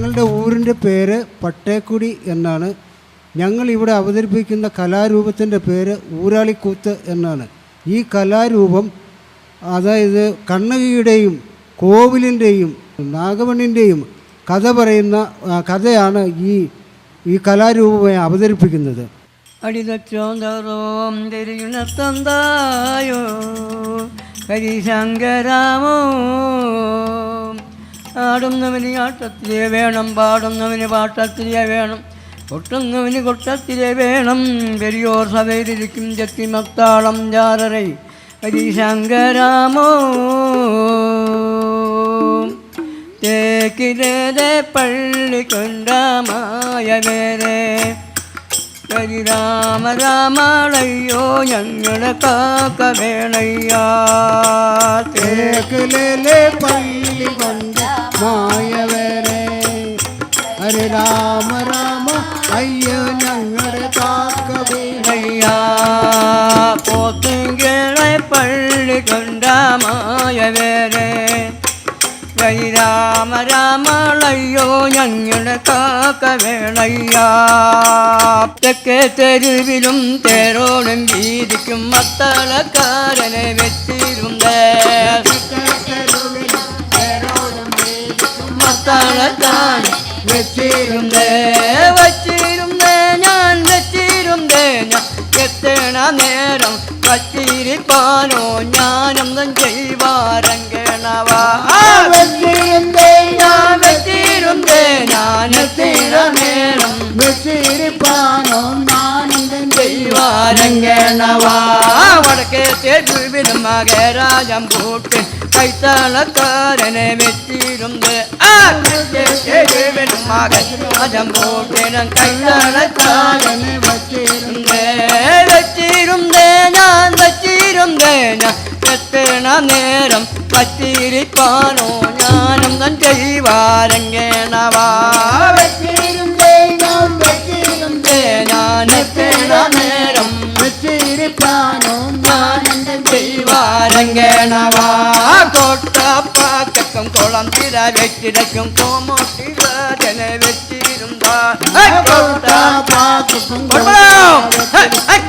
ഞങ്ങളുടെ ഊരിന്റെ പേര് പട്ടേക്കുടി എന്നാണ്. ഞങ്ങൾ ഇവിടെ അവതരിപ്പിക്കുന്ന കലാരൂപത്തിന്റെ പേര് ഊരാളിക്കൂത്ത് എന്നാണ്. ഈ കലാരൂപം അതായത് കണ്ണകിയുടെയും കോവിലിന്റെയും നാഗമണ്ണിന്റെയും കഥ പറയുന്ന കഥയാണ് ഈ ഈ കലാരൂപമായി അവതരിപ്പിക്കുന്നത്. അടിതച്ചോന്തറോം തിരിയുണത്തന്തായോ ഹരിശങ്കരാമോ? ആടുന്നവന് ആട്ടത്തിലേ വേണം പാടുന്നവന് പാട്ടത്തിലേ വേണം കൊട്ടുന്നവന് കൊട്ടത്തിലേ വേണം. പെരിയോർ സഭയിലിരിക്കും ചെത്തിമത്താളം ജാററൈ ഹരിശങ്കരാമോ? തേക്കിലേ പള്ളി കൊണ്ടമായ വേറെ ഹരി രാമ രാമളയ്യോ ഞങ്ങളെ കാക്ക വേണയ്യാ തേക്കിലേ പള്ളി കൊണ്ട് മായവരെ ഹരി രാമ രാമ അയ്യോ തേക്കയ്യാ പോത്തുങ്കിളെ പള്ളി കൊണ്ട മായവരെ. ഹരി രാമ രാമളയ്യോ ഞങ്ങളുടെ കാക്ക വേണയ്യാ തെക്കേ തെരുവിലും തേരോടും വീതിക്കും മത്തളക്കാരനെ വെച്ചിരുന്നേ. മത്തളക്കാൻ വെച്ചിരുന്നേ വച്ചിരുന്നേ ഞാൻ വെച്ചിരുന്നേ ഞാൻ. എത്തണ നേരം വച്ചിരിപ്പാനോ ഞാനൊന്നും ചെയ്വാരങ്കണവാ വെച്ചിരുന്നേ ഞാൻ വെച്ചിരുന്നേ ഞാൻ എത്തിയ നേരം വെച്ചിരിപ്പാനോ ഞാനൊന്നും ചെയ്വാരങ്കണവാ വടക്കേ മകരാജം പൂട്ട് കൈത്താളക്കാരനെ വെച്ചിരുന്ന്. മകരാജം പൂട്ടിനും കൈത്താളക്കാരനെ വെച്ചിരുന്നേ. വെച്ചിരുന്നേ ഞാൻ വെച്ചിരുന്നേ ഞാൻ. എത്തണ നേരം പറ്റിരിപ്പാനോ ഞാനും തൻ ചെയ്വാരങ്കണവാ കോട്ടപ്പാക്കും കുളം തിര വെച്ചിടക്കും കോമോട്ടിരാജനെ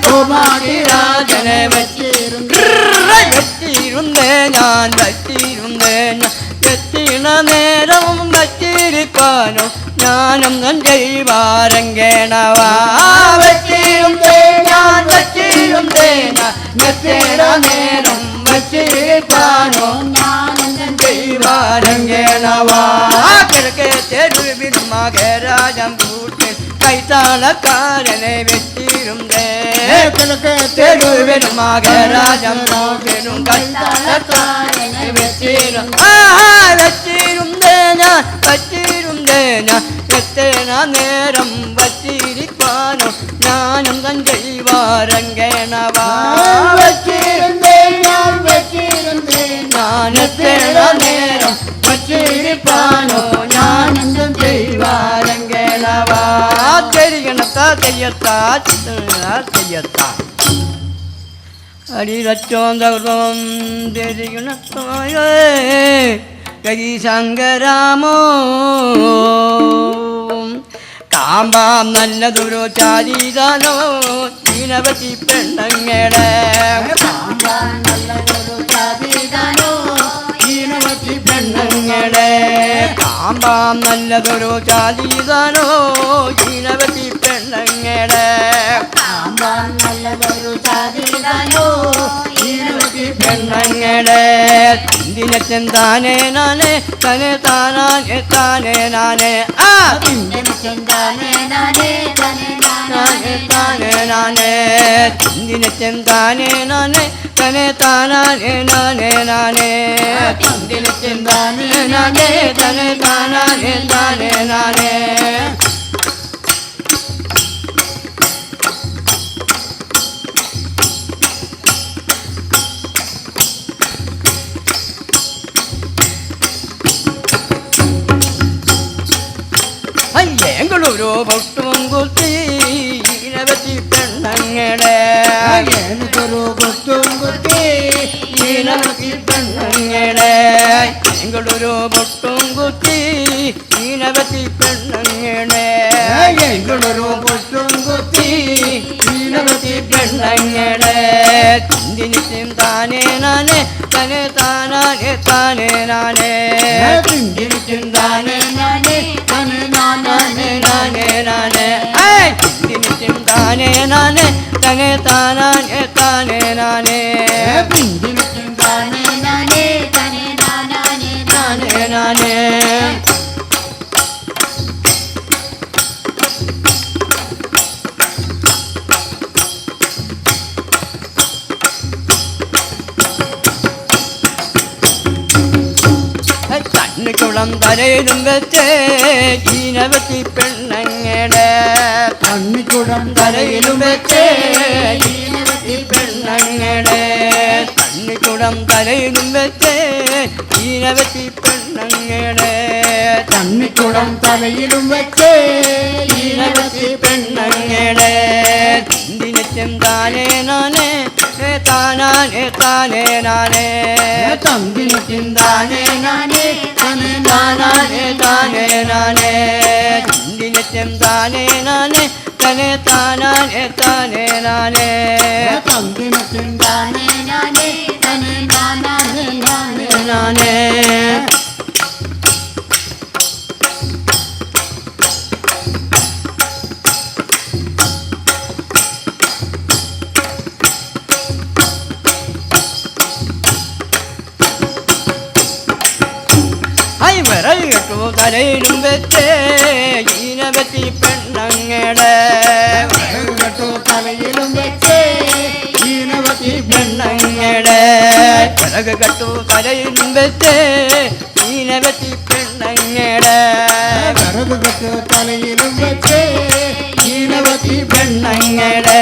കോമാട്ടിരാജനെ വെച്ചിരുന്നേ. ഞാൻ വെച്ചിരുന്നേ ഞാൻ എത്തിണ നേരം വെച്ചിരിപ്പാനോ ഞാനും നൻ ജൈവാരങ്കണവാ വെച്ചിരുന്നേ കൈത്താളക്കാരനെ വെച്ചിരുന്നേ കിഴക്കേ മകരാജം കൂട്ടിനും കൈത്താളക്കാരനെ വെച്ചിരും ആ വെച്ചിരുന്നേ ഞാൻ വച്ചിരുന്നേ ഞാൻ. എത്തേന നേരം വച്ചിരിക്കാനോ ഞാനും തൻ ദൈവാരങ്കണവാ വെച്ചിരുന്നേ ഞാൻ വെച്ചിരുന്നേ ഞാൻ എത്തേന തെരികണത്താ തെയ്യത്താ തെയ്യത്താ അടിരച്ചോന്തം തെരികണത്തായേ കരി ശങ്കരാമോ കാമ്പാം നല്ലതൊരു ചാരിതാനോ ഈനവതി പെണ്ണങ്ങളെ ഈനവത്തി പെണ്ണങ്ങളെ കാമ്പാം നല്ലതൊരു ചാരിതാനോ ഈനവതി പെണ്ണങ്ങളെ നല്ലതൊരു ചാതിതാനോ ഈനവത്തി പെണ്ണങ്ങളെ തിന്തിനച്ചൻ താനേ നാനേ തനെ താനാനെ താനേ നാനേ ആ ചെന്താനേ നാനേ തന്നെ താനേ താനേ നാനേ തിന്തിനച്ചൻ താനേ നാനേ തനെ താനാനേ നാനേ നാനേ തിന്തിനച്ചൻ താനേ നാനേ തനെ താനാനേ താനേ നാനേ അയ്യങ്ങളൊരു പൊട്ടും കുത്തി ഇനവത്തി പെണ്ണങ്ങളെ. എനിക്കൊരു കൊത്തും കുത്തി ഈനവത്തി പെണ്ണങ്ങടെ എങ്കളൊരു പൊട്ടും കുത്തി ഈനവത്തി പെണ്ണങ്ങളെ. എങ്കളൊരു പൊട്ടും കുത്തി ഈനവത്തി പെണ്ണങ്ങടെ തിന്തിനിച്ചും താനേ നാനേ തനെ താനാനേ താനേ നാനേ തിന്തിരിച്ചും താനേ നാനേ തന്നെ നാനാനേ നാനേ നാനേ ഏയ് തിന്തിനിച്ചും താനേ നാനേ തനെ താനാനേ താനേ നാനേ കണ്ണുകുളം തലയിലും വെച്ച് ഈനവത്തി പെണ്ണങ്ങടെ. കണ്ണുകുളം തലയിലും വെച്ച് ഈനവത്തി പെണ്ണങ്ങടെ. കണ്ണുകുളം തലയിലും വെച്ച് ഈനവത്തി പെണ്ണങ്ങടെ. കണ്ണുകുളം തലയിലും വെച്ച് ഈനവത്തി പെണ്ണങ്ങടെ. ദിനത്തെ താനേ നാനേ ഏ താനാനേ താനേ നാനേ തന്തിരിച്ചും താനേ നാനേ തന്നെ താനാനേ നാനാനേ താനേ നാനേ തിന്തിനിച്ചും താനേ നാനേ തനെ താനാനേ താനേ നാനേ തന്തിരിച്ചും താനേ നാനേ തന്നെ നാനാനേ തലയിലും വെച്ച് ഈനവത്തി പെണ്ണങ്ങടെ. കേട്ടോ തലയിലും വെച്ച് ഈനവത്തി പെണ്ണങ്ങടെ. വിറക് കെട്ടു തലയിലും വെച്ച് ഈനവത്തി പെണ്ണങ്ങടെ വിറക് കെട്ടു തലയിലും വെച്ച് ഈനവത്തി പെണ്ണങ്ങടെ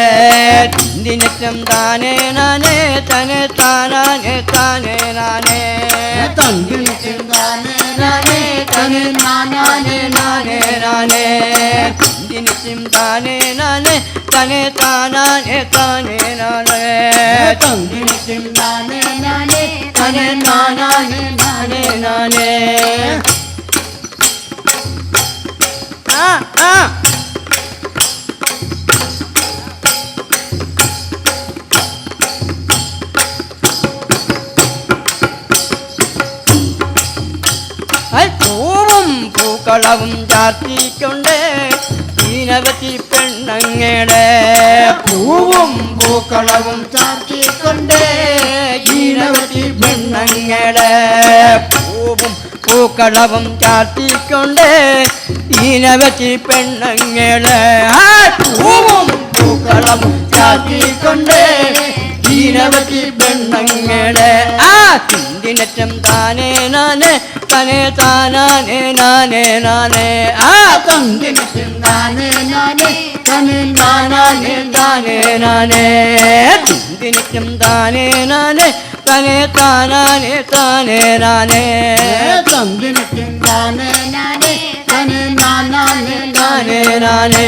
തിന്തിനറ്റം താനേ നാനേ തനെ താനാനേ താനേ നാനേ. തന്തിരിച്ചും താനേ നാനേ തന്നെ നാനാനേ നാനേ നാനേ തിന്തിനറ്റും താനേ നാനേ തനെ താനാനേ താനേ നാനേ തന്തിരിച്ചും താനേ നാനേ തന്നെ നാനാനേ നാനേ നാനേ ആ ആ പൂവും പൂക്കളവും നിരവധി പെണ്ണങ്ങളെ. പെണ്ണങ്ങടെ പൂവും പൂക്കളവും ചാർത്തിക്കൊണ്ടേ നിരവധി പെണ്ണങ്ങളെ. പൂവും പൂക്കളവും ചാർത്തിക്കൊണ്ടേ നിരവധി പെണ്ണങ്ങളെ. പൂവും പൂക്കളവും ചാർത്തിക്കൊണ്ട് ഈനവത്തി പെണ്ണങ്ങളെ ആ തിന്തിനറ്റം താനേ നാനേ തനേ താനാനേ നാനേ നാനേ. ആ തന്തിനറ്റം താനേ നാനേ തനേ താനാനേ താനേ നാനേ. തിന്തിനറ്റം താനേ നാനേ തനേ താനാനേ താനേ നാനേ. തന്തിനറ്റം താനേ നാനേ തനേ നാനാനേ താനേ നാനേ.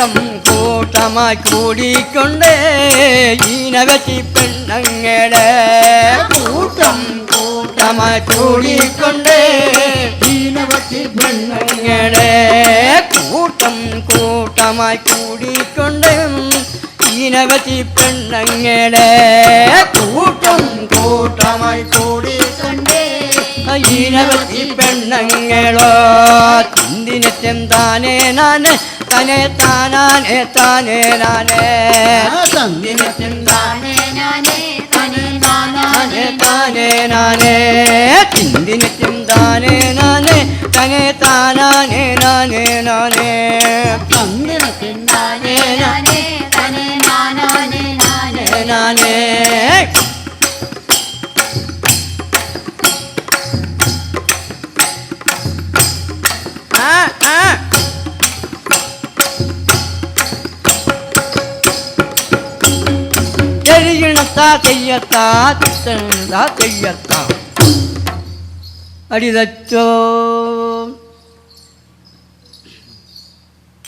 കൂട്ടം കൂട്ടമായി കൂടിക്കൊണ്ട് ഈനകത്തി പെണ്ണങ്ങടെ കൂട്ടം കൂട്ടമായി കൂടിക്കൊണ്ട് ഈനവറ്റി പെണ്ണങ്ങടെ കൂട്ടം കൂട്ടമായി കൂടിക്കൊണ്ട് ഈനകത്തി പെണ്ണങ്ങടെ കൂട്ടം കൂട്ടമായി കൂടിക്കൊണ്ട് ഈനവറ്റി പെണ്ണങ്ങളോ. തിന്തിനറ്റം താനേ നാനേ തനെ താനാനേ താനേ നാനേ. തന്തിരിച്ചും താനേ നാനേ തന്നെ നാനാനേ താനേ താനേ നാനേ. തിന്തിനറ്റം താനേ നാനേ. തനെ താനാനേ നാനേ നാനേ. തന്തിരിച്ചും താനേ നാനേ. തന്നെ നാനാനേ നാനേ നാനേ. ആ ആ. செய்யத்தா செய்யத்தா சித்தந்தா செய்யத்தா. அடிதச்சோ.